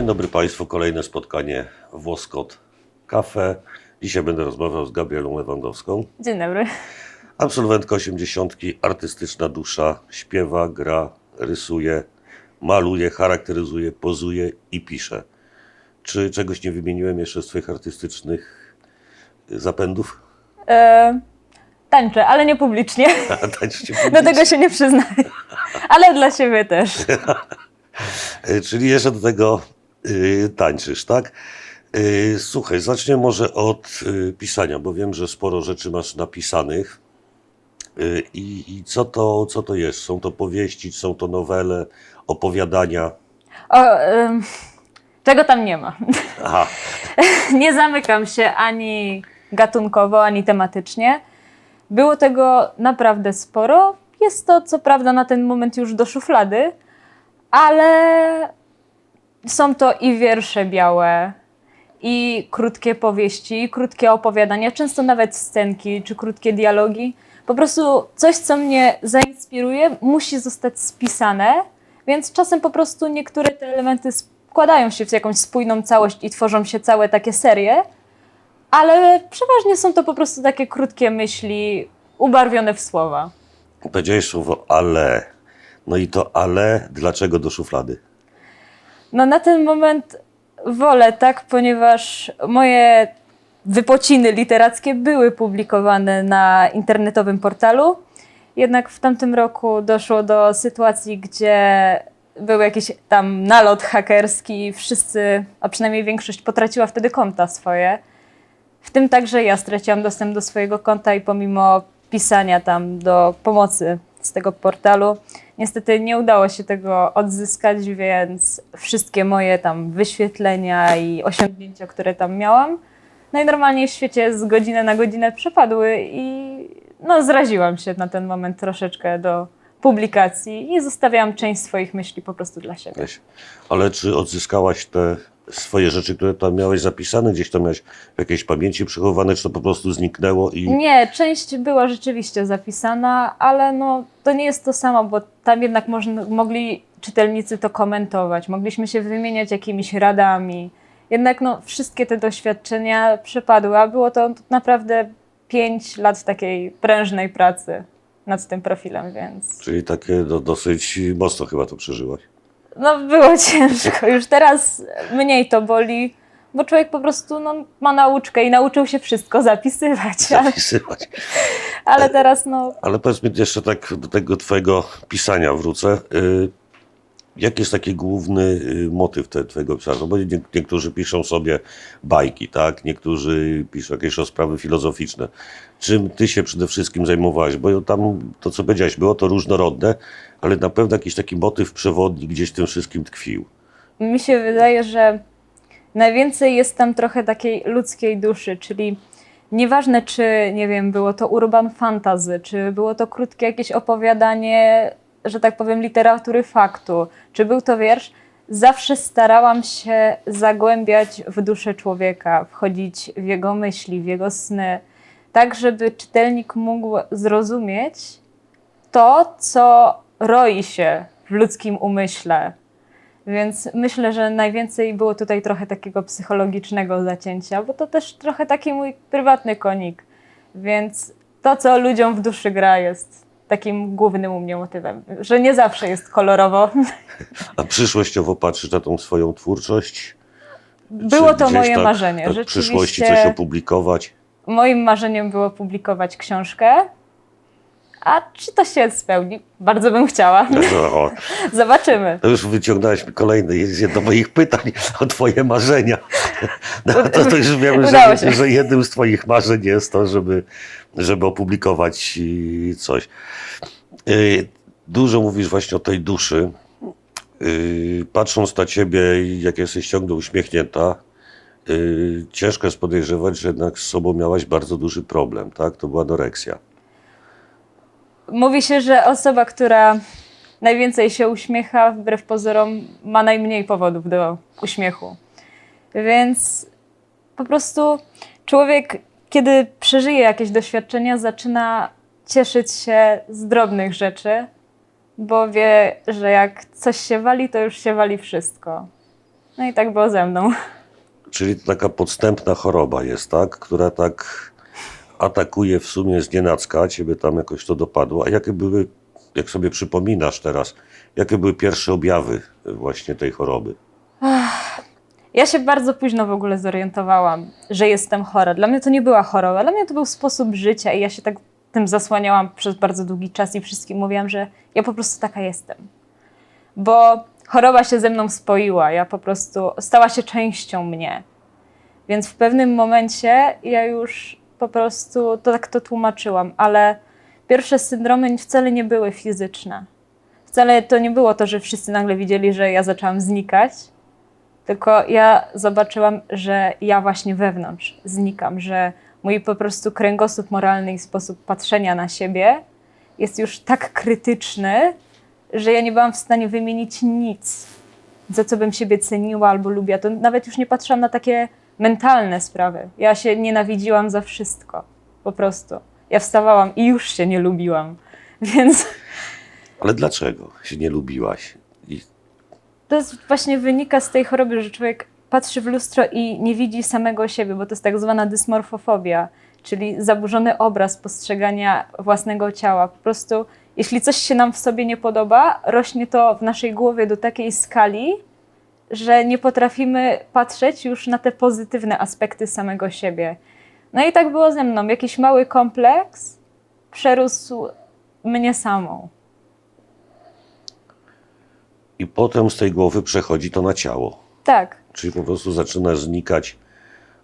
Dzień dobry Państwu, kolejne spotkanie Włoskot Cafe. Dzisiaj będę rozmawiał z Gabrielą Lewandowską. Dzień dobry. Absolwentka 80, artystyczna dusza, śpiewa, gra, rysuje, maluje, charakteryzuje, pozuje i pisze. Czy czegoś nie wymieniłem jeszcze z Twoich artystycznych zapędów? E, tańczę, ale nie publicznie. Tańczycie Do tego się nie przyznaję. Ale dla siebie też. Czyli jeszcze do tego y, tańczysz, tak? Y, słuchaj, zacznę może od y, pisania, bo wiem, że sporo rzeczy masz napisanych. I, I co to, co to jest? Są to powieści, są to nowele, opowiadania? O, em, czego tam nie ma? Aha, Nie zamykam się ani gatunkowo, ani tematycznie. Było tego naprawdę sporo. Jest to, co prawda, na ten moment już do szuflady, ale są to i wiersze białe, i krótkie powieści, i krótkie opowiadania, często nawet scenki czy krótkie dialogi. Po prostu coś, co mnie zainspiruje, musi zostać spisane, więc czasem po prostu niektóre te elementy składają się w jakąś spójną całość i tworzą się całe takie serie, ale przeważnie są to po prostu takie krótkie myśli ubarwione w słowa. powiedziałeś słowo ale. No i to ale, dlaczego do szuflady? No na ten moment wolę tak, ponieważ moje wypociny literackie były publikowane na internetowym portalu. Jednak w tamtym roku doszło do sytuacji, gdzie był jakiś tam nalot hakerski i wszyscy, a przynajmniej większość potraciła wtedy konta swoje. W tym także ja straciłam dostęp do swojego konta i pomimo pisania tam do pomocy z tego portalu, niestety nie udało się tego odzyskać, więc wszystkie moje tam wyświetlenia i osiągnięcia, które tam miałam, najnormalniej w świecie z godziny na godzinę przepadły i no zraziłam się na ten moment troszeczkę do publikacji i zostawiałam część swoich myśli po prostu dla siebie. Ale czy odzyskałaś te swoje rzeczy, które tam miałeś zapisane? Gdzieś tam miałeś w jakiejś pamięci przechowane, czy to po prostu zniknęło i... Nie, część była rzeczywiście zapisana, ale no, to nie jest to samo, bo tam jednak można, mogli czytelnicy to komentować, mogliśmy się wymieniać jakimiś radami. Jednak no, wszystkie te doświadczenia przepadły, a było to naprawdę pięć lat takiej prężnej pracy nad tym profilem, więc Czyli takie do, dosyć mocno chyba to przeżyłaś. No, było ciężko. Już teraz mniej to boli, bo człowiek po prostu no, ma nauczkę i nauczył się wszystko zapisywać, Zapisywać. ale teraz no, Ale powiedz mi jeszcze tak do tego twojego pisania wrócę. Y, Jaki jest taki główny y, motyw te, twojego pisania? No Bo nie, niektórzy piszą sobie bajki, tak? Niektórzy piszą jakieś rozprawy filozoficzne. Czym ty się przede wszystkim zajmowałeś? Bo tam to, co powiedziałeś, było to różnorodne, ale na pewno jakiś taki motyw przewodni gdzieś w tym wszystkim tkwił. Mi się wydaje, że najwięcej jest tam trochę takiej ludzkiej duszy, czyli nieważne, czy nie wiem, było to urban fantasy, czy było to krótkie jakieś opowiadanie, że tak powiem, literatury faktu, czy był to wiersz, zawsze starałam się zagłębiać w duszę człowieka, wchodzić w jego myśli, w jego sny, tak żeby czytelnik mógł zrozumieć to, co roi się w ludzkim umyśle, więc myślę, że najwięcej było tutaj trochę takiego psychologicznego zacięcia, bo to też trochę taki mój prywatny konik. Więc to, co ludziom w duszy gra, jest takim głównym u mnie motywem, że nie zawsze jest kolorowo. A przyszłościowo patrzysz na tą swoją twórczość? Było Czy to moje tak- marzenie. Tak w przyszłości coś opublikować? Moim marzeniem było publikować książkę. A czy to się spełni? Bardzo bym chciała. No, o, Zobaczymy. To już wyciągnąłeś mi kolejne, jedno moich pytań o twoje marzenia. No, to, to już wiemy, Udało że, że jednym z twoich marzeń jest to, żeby, żeby opublikować y, coś. Y, Dużo mówisz właśnie o tej duszy. Y, Patrząc na ciebie, jak jesteś ciągle uśmiechnięta, y, ciężko jest podejrzewać, że jednak z sobą miałaś bardzo duży problem, tak? To była anoreksja. Mówi się, że osoba, która najwięcej się uśmiecha, wbrew pozorom, ma najmniej powodów do uśmiechu. Więc po prostu człowiek, kiedy przeżyje jakieś doświadczenia, zaczyna cieszyć się z drobnych rzeczy, bo wie, że jak coś się wali, to już się wali wszystko. No i tak było ze mną. Czyli to taka podstępna choroba jest, tak? Która tak atakuje w sumie z nienacka, ciebie tam jakoś to dopadło. A jakie były, jak sobie przypominasz teraz, jakie były pierwsze objawy właśnie tej choroby? Ja się bardzo późno w ogóle zorientowałam, że jestem chora. Dla mnie to nie była choroba, dla mnie to był sposób życia i ja się tak tym zasłaniałam przez bardzo długi czas i wszystkim mówiłam, że ja po prostu taka jestem. Bo choroba się ze mną spoiła, ja po prostu stała się częścią mnie. Więc w pewnym momencie ja już po prostu to tak to tłumaczyłam, ale pierwsze syndromy wcale nie były fizyczne. Wcale to nie było to, że wszyscy nagle widzieli, że ja zaczęłam znikać, tylko ja zobaczyłam, że ja właśnie wewnątrz znikam, że mój po prostu kręgosłup moralny i sposób patrzenia na siebie jest już tak krytyczny, że ja nie byłam w stanie wymienić nic, za co bym siebie ceniła albo lubiła. To nawet już nie patrzyłam na takie mentalne sprawy. Ja się nienawidziłam za wszystko. Po prostu. Ja wstawałam i już się nie lubiłam. Więc Ale dlaczego się nie lubiłaś? I to jest właśnie wynika z tej choroby, że człowiek patrzy w lustro i nie widzi samego siebie, bo to jest tak zwana dysmorfofobia, czyli zaburzony obraz postrzegania własnego ciała. Po prostu, jeśli coś się nam w sobie nie podoba, rośnie to w naszej głowie do takiej skali, że nie potrafimy patrzeć już na te pozytywne aspekty samego siebie. No i tak było ze mną. Jakiś mały kompleks przerósł mnie samą. I potem z tej głowy przechodzi to na ciało. Tak, Czyli po prostu zaczynasz znikać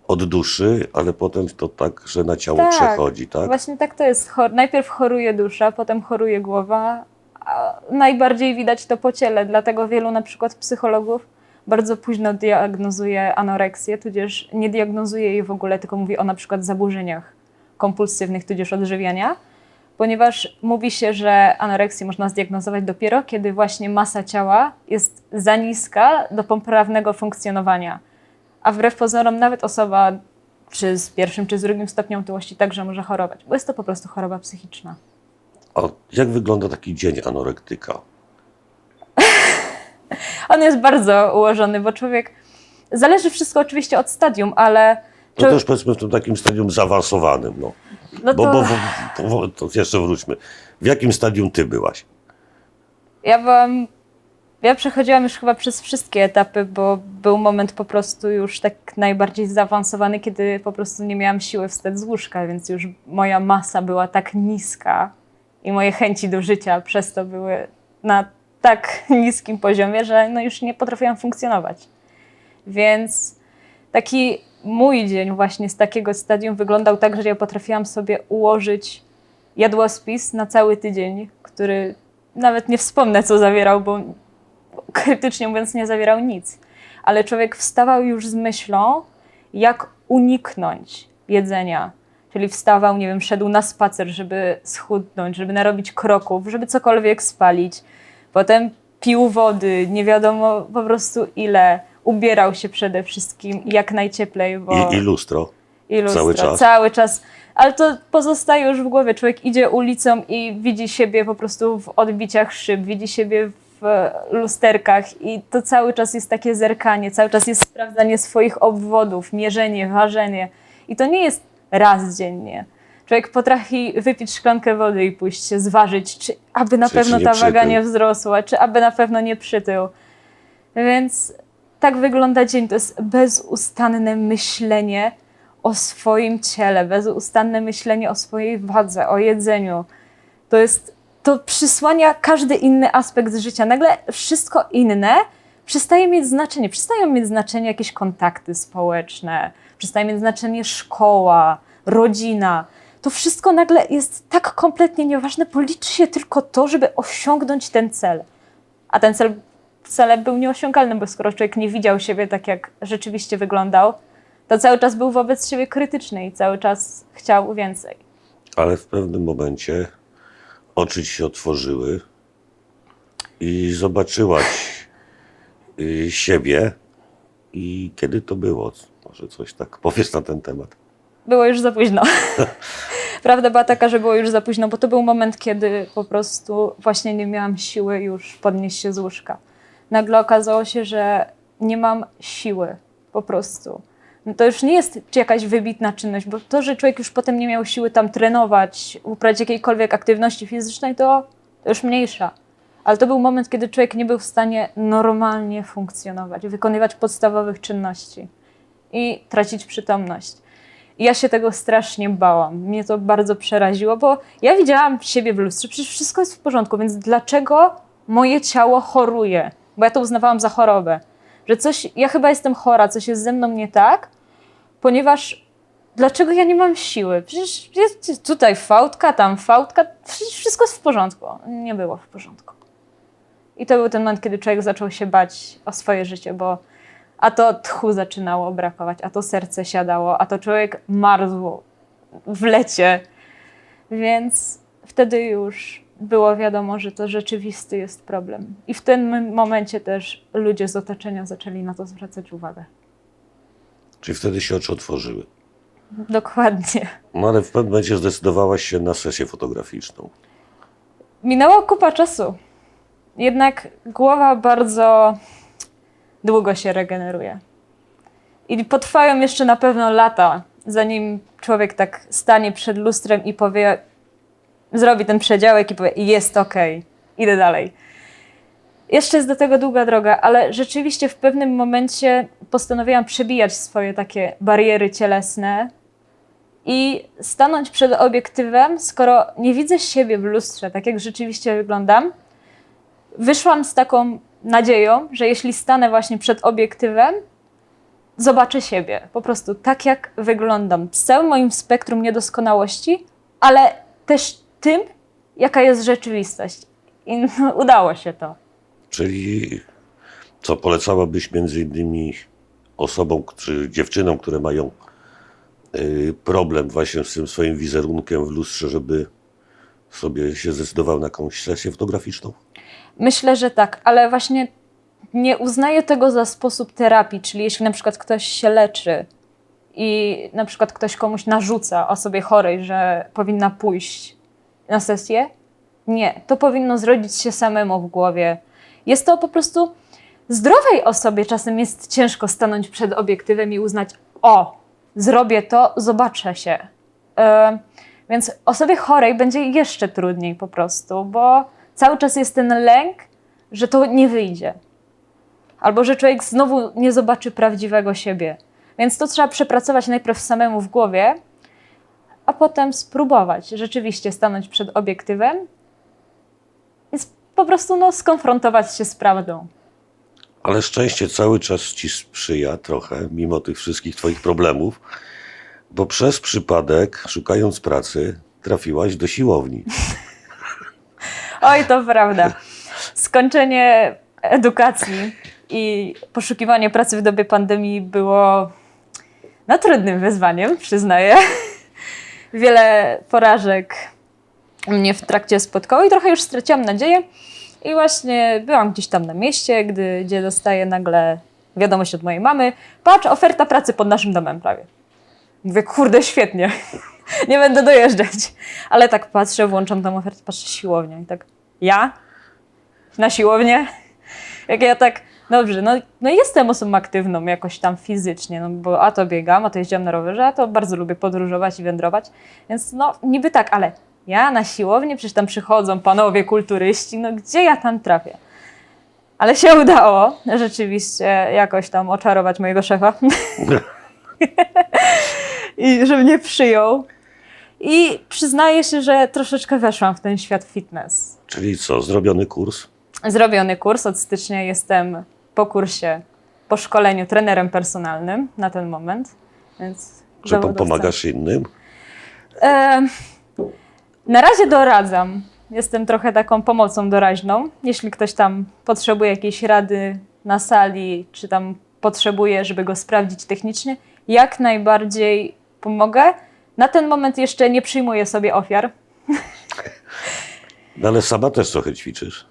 od duszy, ale potem to tak, że na ciało Tak, przechodzi, tak? Właśnie tak to jest. Chor- najpierw choruje dusza, potem choruje głowa. A najbardziej widać to po ciele, dlatego wielu na przykład psychologów bardzo późno diagnozuje anoreksję, tudzież nie diagnozuje jej w ogóle, tylko mówi o na przykład zaburzeniach kompulsywnych, tudzież odżywiania, ponieważ mówi się, że anoreksję można zdiagnozować dopiero, kiedy właśnie masa ciała jest za niska do poprawnego funkcjonowania. A wbrew pozorom nawet osoba czy z pierwszym, czy z drugim stopniem otyłości także może chorować, bo jest to po prostu choroba psychiczna. A jak wygląda taki dzień anorektyka? On jest bardzo ułożony, bo człowiek. Zależy wszystko oczywiście od stadium, ale. To już powiedzmy w tym takim stadium zaawansowanym, no. no Bo, to bo, bo, bo to jeszcze wróćmy. W jakim stadium ty byłaś? ja byłam. Ja przechodziłam już chyba przez wszystkie etapy, bo był moment po prostu już tak najbardziej zaawansowany, kiedy po prostu nie miałam siły wstać z łóżka, więc już moja masa była tak niska i moje chęci do życia przez to były na tak niskim poziomie, że no już nie potrafiłam funkcjonować. Więc taki mój dzień właśnie z takiego stadium wyglądał tak, że ja potrafiłam sobie ułożyć jadłospis na cały tydzień, który nawet nie wspomnę, co zawierał, bo krytycznie mówiąc nie zawierał nic. Ale człowiek wstawał już z myślą, jak uniknąć jedzenia. Czyli wstawał, nie wiem, szedł na spacer, żeby schudnąć, żeby narobić kroków, żeby cokolwiek spalić. Potem pił wody, nie wiadomo po prostu ile. Ubierał się przede wszystkim jak najcieplej, bo... I, i lustro? I lustro, Cały czas? Cały czas. Ale to pozostaje już w głowie. Człowiek idzie ulicą i widzi siebie po prostu w odbiciach szyb, widzi siebie w e, lusterkach i to cały czas jest takie zerkanie, cały czas jest sprawdzanie swoich obwodów, mierzenie, ważenie. I to nie jest raz dziennie. Człowiek potrafi wypić szklankę wody i pójść się zważyć, czy aby na Czy- pewno ta waga nie wzrosła, czy aby na pewno nie przytył. Więc tak wygląda dzień. To jest bezustanne myślenie o swoim ciele, bezustanne myślenie o swojej wadze, o jedzeniu. To jest, to przysłania każdy inny aspekt życia. Nagle wszystko inne przestaje mieć znaczenie. Przestają mieć znaczenie jakieś kontakty społeczne, przestaje mieć znaczenie szkoła, rodzina. To wszystko nagle jest tak kompletnie nieważne, bo liczy się tylko to, żeby osiągnąć ten cel. A ten cel wcale był nieosiągalny, bo skoro człowiek nie widział siebie tak, jak rzeczywiście wyglądał, to cały czas był wobec siebie krytyczny i cały czas chciał więcej. Ale w pewnym momencie oczy ci się otworzyły i zobaczyłaś y, siebie. I kiedy to było? Może coś tak powiesz na ten temat. Było już za późno. Prawda była taka, że było już za późno, bo to był moment, kiedy po prostu właśnie nie miałam siły już podnieść się z łóżka. Nagle okazało się, że nie mam siły, po prostu. No to już nie jest jakaś wybitna czynność, bo to, że człowiek już potem nie miał siły tam trenować, uprawiać jakiejkolwiek aktywności fizycznej, to, już mniejsza. Ale to był moment, kiedy człowiek nie był w stanie normalnie funkcjonować, wykonywać podstawowych czynności i tracić przytomność. I ja się tego strasznie bałam. Mnie to bardzo przeraziło, bo ja widziałam siebie w lustrze, przecież wszystko jest w porządku, więc dlaczego moje ciało choruje? Bo ja to uznawałam za chorobę. Że coś, ja chyba jestem chora, coś jest ze mną nie tak, ponieważ dlaczego ja nie mam siły? Przecież jest tutaj fałdka, tam fałdka, wszystko jest w porządku. Nie było w porządku. I to był ten moment, kiedy człowiek zaczął się bać o swoje życie, bo a to tchu zaczynało brakować, a to serce siadało, a to człowiek marzł w lecie. Więc wtedy już było wiadomo, że to rzeczywisty jest problem. I w tym momencie też ludzie z otoczenia zaczęli na to zwracać uwagę. Czyli wtedy się oczy otworzyły. Dokładnie. No ale w pewnym momencie zdecydowałaś się na sesję fotograficzną. Minęła kupa czasu. Jednak głowa bardzo długo się regeneruje. I potrwają jeszcze na pewno lata, zanim człowiek tak stanie przed lustrem i powie, zrobi ten przedziałek i powie, jest okej, idę dalej. Jeszcze jest do tego długa droga, ale rzeczywiście w pewnym momencie postanowiłam przebijać swoje takie bariery cielesne i stanąć przed obiektywem, skoro nie widzę siebie w lustrze, tak jak rzeczywiście wyglądam. Wyszłam z taką nadzieją, że jeśli stanę właśnie przed obiektywem, zobaczę siebie. Po prostu tak, jak wyglądam. Z całym moim spektrum niedoskonałości, ale też tym, jaka jest rzeczywistość. I no, udało się to. Czyli co polecałabyś między innymi osobom czy dziewczynom, które mają y, problem właśnie z tym swoim wizerunkiem w lustrze, żeby sobie się zdecydował na jakąś sesję fotograficzną? Myślę, że tak, ale właśnie nie uznaję tego za sposób terapii, czyli jeśli na przykład ktoś się leczy i na przykład ktoś komuś narzuca osobie chorej, że powinna pójść na sesję, nie, to powinno zrodzić się samemu w głowie. Jest to po prostu zdrowej osobie czasem jest ciężko stanąć przed obiektywem i uznać, o, zrobię to, zobaczę się. Yy, więc osobie chorej będzie jeszcze trudniej po prostu, bo cały czas jest ten lęk, że to nie wyjdzie. Albo że człowiek znowu nie zobaczy prawdziwego siebie. Więc to trzeba przepracować najpierw samemu w głowie, a potem spróbować rzeczywiście stanąć przed obiektywem po prostu no, skonfrontować się z prawdą. Ale szczęście cały czas ci sprzyja trochę, mimo tych wszystkich twoich problemów, bo przez przypadek, szukając pracy, trafiłaś do siłowni. Oj, to prawda. Skończenie edukacji i poszukiwanie pracy w dobie pandemii było no, trudnym wyzwaniem, przyznaję. Wiele porażek mnie w trakcie spotkało i trochę już straciłam nadzieję. I właśnie byłam gdzieś tam na mieście, gdy, gdzie dostaję nagle wiadomość od mojej mamy. Patrz, oferta pracy pod naszym domem prawie. Mówię, kurde, świetnie. Nie będę dojeżdżać. Ale tak patrzę, włączam tą ofertę, patrzę, siłownia. I tak, ja? Na siłownię? Jak ja tak, dobrze, no, no jestem osobą aktywną jakoś tam fizycznie, no bo a to biegam, a to jeździłam na rowerze, a to bardzo lubię podróżować i wędrować. Więc no niby tak, ale ja na siłownię, przecież tam przychodzą panowie kulturyści, no gdzie ja tam trafię? Ale się udało rzeczywiście jakoś tam oczarować mojego szefa. I że mnie przyjął. I przyznaję się, że troszeczkę weszłam w ten świat fitness. Czyli co, zrobiony kurs? Zrobiony kurs, od stycznia jestem po kursie, po szkoleniu trenerem personalnym na ten moment. Więc Że zawodowca. pomagasz innym? E, na razie doradzam. Jestem trochę taką pomocą doraźną. Jeśli ktoś tam potrzebuje jakiejś rady na sali, czy tam potrzebuje, żeby go sprawdzić technicznie, jak najbardziej pomogę. Na ten moment jeszcze nie przyjmuję sobie ofiar. No ale sama też trochę ćwiczysz.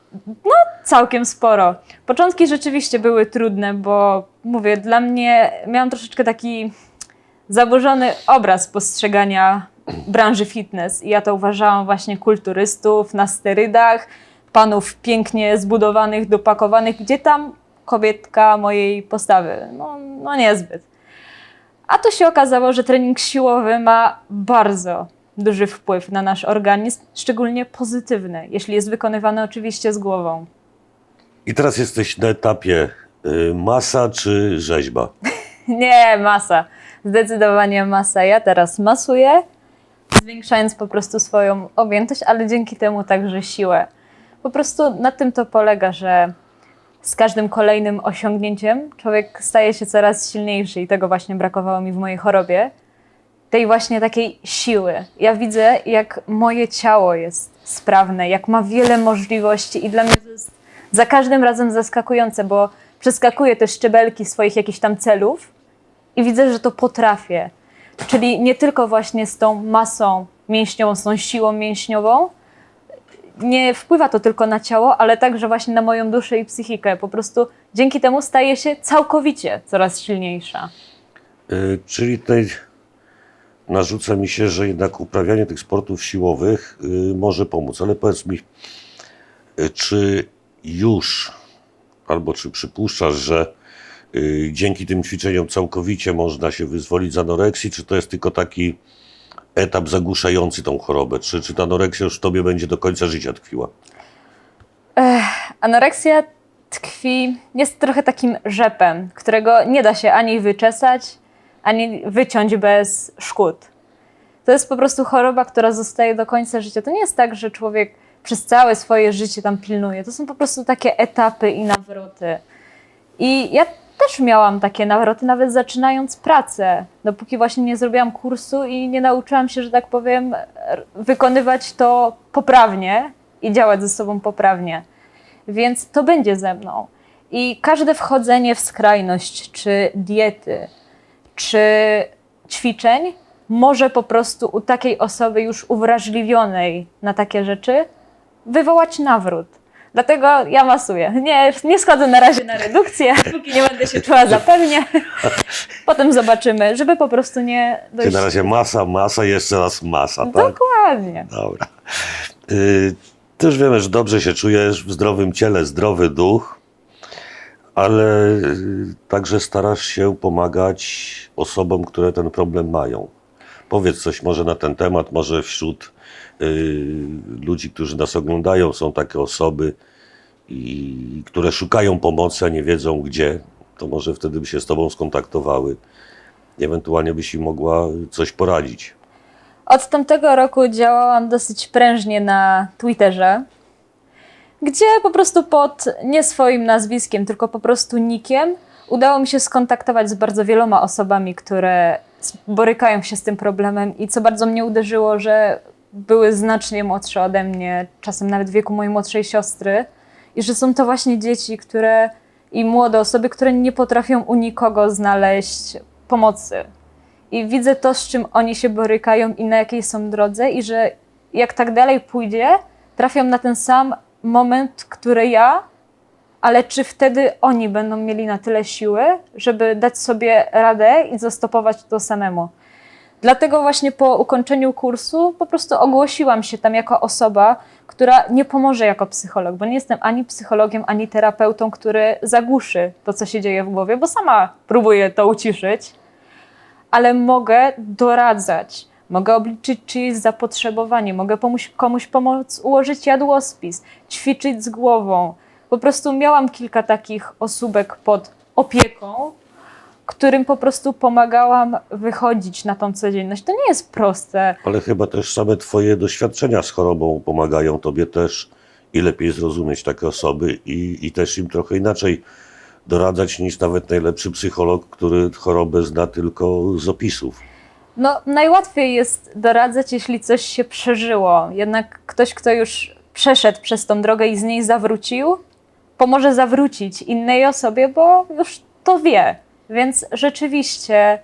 Całkiem sporo. Początki rzeczywiście były trudne, bo mówię, dla mnie miałam troszeczkę taki zaburzony obraz postrzegania branży fitness. I ja to uważałam właśnie kulturystów na sterydach, panów pięknie zbudowanych, dopakowanych, gdzie tam kobietka mojej postawy. No, no niezbyt. A to się okazało, że trening siłowy ma bardzo duży wpływ na nasz organizm, szczególnie pozytywny, jeśli jest wykonywany oczywiście z głową. I teraz jesteś na etapie y, masa czy rzeźba? Nie, masa. Zdecydowanie masa. Ja teraz masuję, zwiększając po prostu swoją objętość, ale dzięki temu także siłę. Po prostu na tym to polega, że z każdym kolejnym osiągnięciem człowiek staje się coraz silniejszy i tego właśnie brakowało mi w mojej chorobie. Tej właśnie takiej siły. Ja widzę, jak moje ciało jest sprawne, jak ma wiele możliwości i dla mnie to jest za każdym razem zaskakujące, bo przeskakuję te szczebelki swoich jakichś tam celów i widzę, że to potrafię. Czyli nie tylko właśnie z tą masą mięśniową, z tą siłą mięśniową, nie wpływa to tylko na ciało, ale także właśnie na moją duszę i psychikę. Po prostu dzięki temu staje się całkowicie coraz silniejsza. Y, czyli tutaj narzuca mi się, że jednak uprawianie tych sportów siłowych y, może pomóc. Ale powiedz mi, y, czy już albo czy przypuszczasz, że dzięki tym ćwiczeniom całkowicie można się wyzwolić z anoreksji, czy to jest tylko taki etap zagłuszający tą chorobę? Czy, czy ta anoreksja już w tobie będzie do końca życia tkwiła? Anoreksja tkwi, jest trochę takim rzepem, którego nie da się ani wyczesać, ani wyciąć bez szkód. To jest po prostu choroba, która zostaje do końca życia. To nie jest tak, że człowiek przez całe swoje życie tam pilnuje. To są po prostu takie etapy i nawroty. I ja też miałam takie nawroty, nawet zaczynając pracę, dopóki właśnie nie zrobiłam kursu i nie nauczyłam się, że tak powiem, wykonywać to poprawnie i działać ze sobą poprawnie. Więc to będzie ze mną. I każde wchodzenie w skrajność, czy diety, czy ćwiczeń, może po prostu u takiej osoby już uwrażliwionej na takie rzeczy wywołać nawrót. Dlatego ja masuję. Nie, nie schodzę na razie na redukcję, póki nie będę się czuła zapewnie. Potem zobaczymy, żeby po prostu nie dojść... na razie masa, masa, jeszcze raz masa, tak? Dokładnie. Dobra. Y, Też wiemy, że dobrze się czujesz w zdrowym ciele, zdrowy duch, ale y, także starasz się pomagać osobom, które ten problem mają. Powiedz coś może na ten temat, może wśród y, ludzi, którzy nas oglądają, są takie osoby, i, które szukają pomocy, a nie wiedzą gdzie. To może wtedy by się z Tobą skontaktowały. Ewentualnie byś im mogła coś poradzić. Od tamtego roku działałam dosyć prężnie na Twitterze, gdzie po prostu pod nie swoim nazwiskiem, tylko po prostu nikiem udało mi się skontaktować z bardzo wieloma osobami, które borykają się z tym problemem i co bardzo mnie uderzyło, że były znacznie młodsze ode mnie, czasem nawet w wieku mojej młodszej siostry i że są to właśnie dzieci, które i młode osoby, które nie potrafią u nikogo znaleźć pomocy. I widzę to, z czym oni się borykają i na jakiej są drodze, i że jak tak dalej pójdzie, trafią na ten sam moment, który ja, ale czy wtedy oni będą mieli na tyle siły, żeby dać sobie radę i zastopować to samemu. Dlatego właśnie po ukończeniu kursu po prostu ogłosiłam się tam jako osoba, która nie pomoże jako psycholog, bo nie jestem ani psychologiem, ani terapeutą, który zagłuszy to, co się dzieje w głowie, bo sama próbuję to uciszyć ale mogę doradzać, mogę obliczyć czyjeś zapotrzebowanie, mogę komuś, komuś pomóc ułożyć jadłospis, ćwiczyć z głową. Po prostu miałam kilka takich osóbek pod opieką, którym po prostu pomagałam wychodzić na tą codzienność. To nie jest proste. Ale chyba też same Twoje doświadczenia z chorobą pomagają Tobie też i lepiej zrozumieć takie osoby i, i też im trochę inaczej doradzać niż nawet najlepszy psycholog, który chorobę zna tylko z opisów. No, najłatwiej jest doradzać, jeśli coś się przeżyło. Jednak ktoś, kto już przeszedł przez tą drogę i z niej zawrócił, pomoże zawrócić innej osobie, bo już to wie. Więc rzeczywiście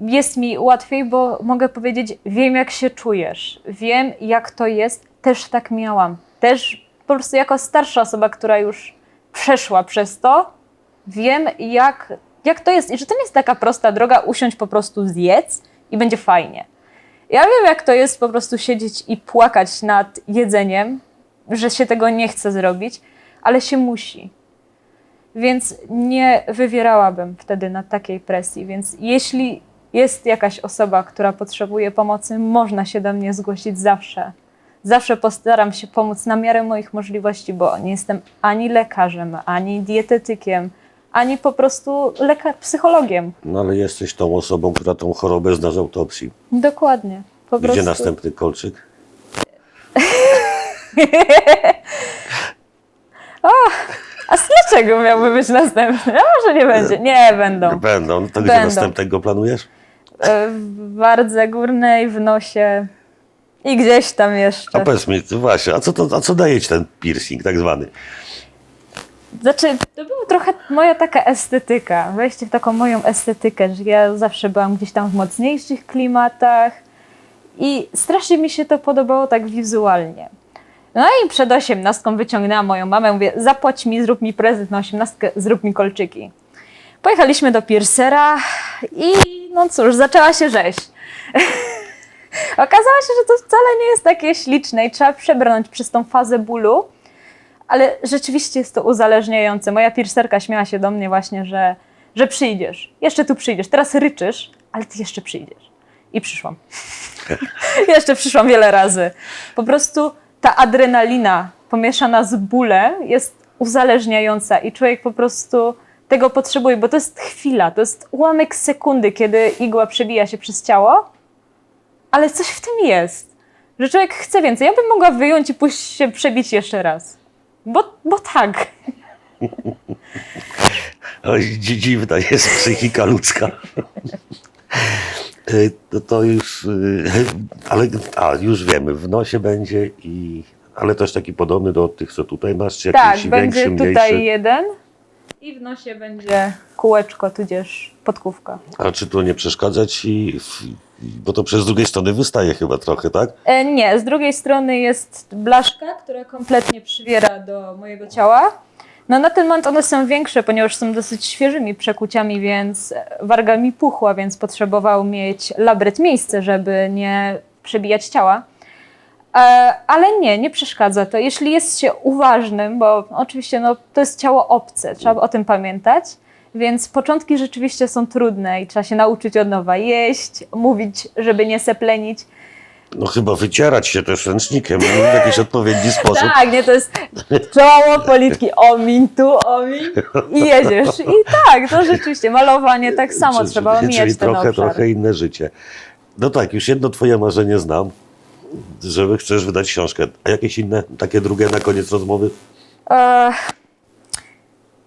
jest mi łatwiej, bo mogę powiedzieć, wiem jak się czujesz, wiem jak to jest, też tak miałam. Też po prostu jako starsza osoba, która już przeszła przez to, wiem jak, jak to jest i że to nie jest taka prosta droga, usiąść po prostu zjedz i będzie fajnie. Ja wiem jak to jest po prostu siedzieć i płakać nad jedzeniem, że się tego nie chce zrobić, ale się musi. Więc nie wywierałabym wtedy na takiej presji. Więc jeśli jest jakaś osoba, która potrzebuje pomocy, można się do mnie zgłosić zawsze. Zawsze postaram się pomóc na miarę moich możliwości, bo nie jestem ani lekarzem, ani dietetykiem, ani po prostu lekar, psychologiem. No ale jesteś tą osobą, która tą chorobę zna z autopsji. Dokładnie. Po Gdzie prostu. następny kolczyk? A z dlaczego miałby być następny? A może nie będzie? Nie, będą. Będą. No to gdzie Będą. następnego planujesz? E, W wardze górnej, w nosie i gdzieś tam A jeszcze. powiedz mi, właśnie, a co, to, a co daje ci ten piercing tak zwany? Znaczy, to była trochę moja taka estetyka, wejście w taką moją estetykę, że ja zawsze byłam gdzieś tam w mocniejszych klimatach i strasznie mi się to podobało tak wizualnie. No i przed osiemnastką wyciągnęłam moją mamę, mówię, zapłać mi, zrób mi prezent na osiemnastkę, zrób mi kolczyki. Pojechaliśmy do piercera i no cóż, zaczęła się rzeź. Okazało się, że to wcale nie jest takie śliczne i trzeba przebrnąć przez tą fazę bólu, ale rzeczywiście jest to uzależniające. Moja piercerka śmiała się do mnie właśnie, że, że przyjdziesz, jeszcze tu przyjdziesz, teraz ryczysz, ale ty jeszcze przyjdziesz. I przyszłam. jeszcze przyszłam wiele razy. Po prostu ta adrenalina pomieszana z bólem jest uzależniająca i człowiek po prostu tego potrzebuje, bo to jest chwila, to jest ułamek sekundy, kiedy igła przebija się przez ciało, ale coś w tym jest, że człowiek chce więcej. Ja bym mogła wyjąć i pójść się przebić jeszcze raz. Bo, bo tak. Dziwna jest psychika ludzka. Y, To, to już, y, ale a, już wiemy, w nosie będzie i, ale też taki podobny do tych, co tutaj masz, czy Tak, jakiś będzie większy, tutaj mniejszy. jeden i w nosie będzie kółeczko, tudzież podkówka. A czy to nie przeszkadza ci, w- bo to przez drugiej strony wystaje chyba trochę, tak? E, nie, z drugiej strony jest blaszka, która kompletnie przywiera do mojego ciała. No na ten moment one są większe, ponieważ są dosyć świeżymi przekuciami, więc warga mi puchła, więc potrzebował mieć labret miejsce, żeby nie przebijać ciała. E, ale nie, nie przeszkadza to. Jeśli jest się uważnym, bo oczywiście no, to jest ciało obce, trzeba o tym pamiętać. Więc początki rzeczywiście są trudne i trzeba się nauczyć od nowa jeść, mówić, żeby nie seplenić. No chyba wycierać się też ręcznikiem w jakiś odpowiedni sposób. Tak, nie, to jest czoło, politki, omiń tu, omiń i jedziesz. I tak, to rzeczywiście, malowanie tak samo, Czyli- trzeba omijać czyli ten trochę, obszar. trochę inne życie. No tak, już jedno twoje marzenie znam, że chcesz wydać książkę. A jakieś inne, takie drugie na koniec rozmowy?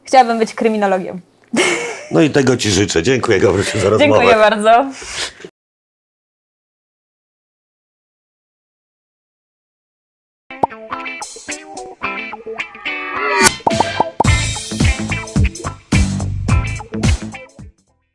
Chciałabym być kryminologiem. No i tego ci życzę. Dziękuję Gabrysiu za rozmowę. Dziękuję bardzo.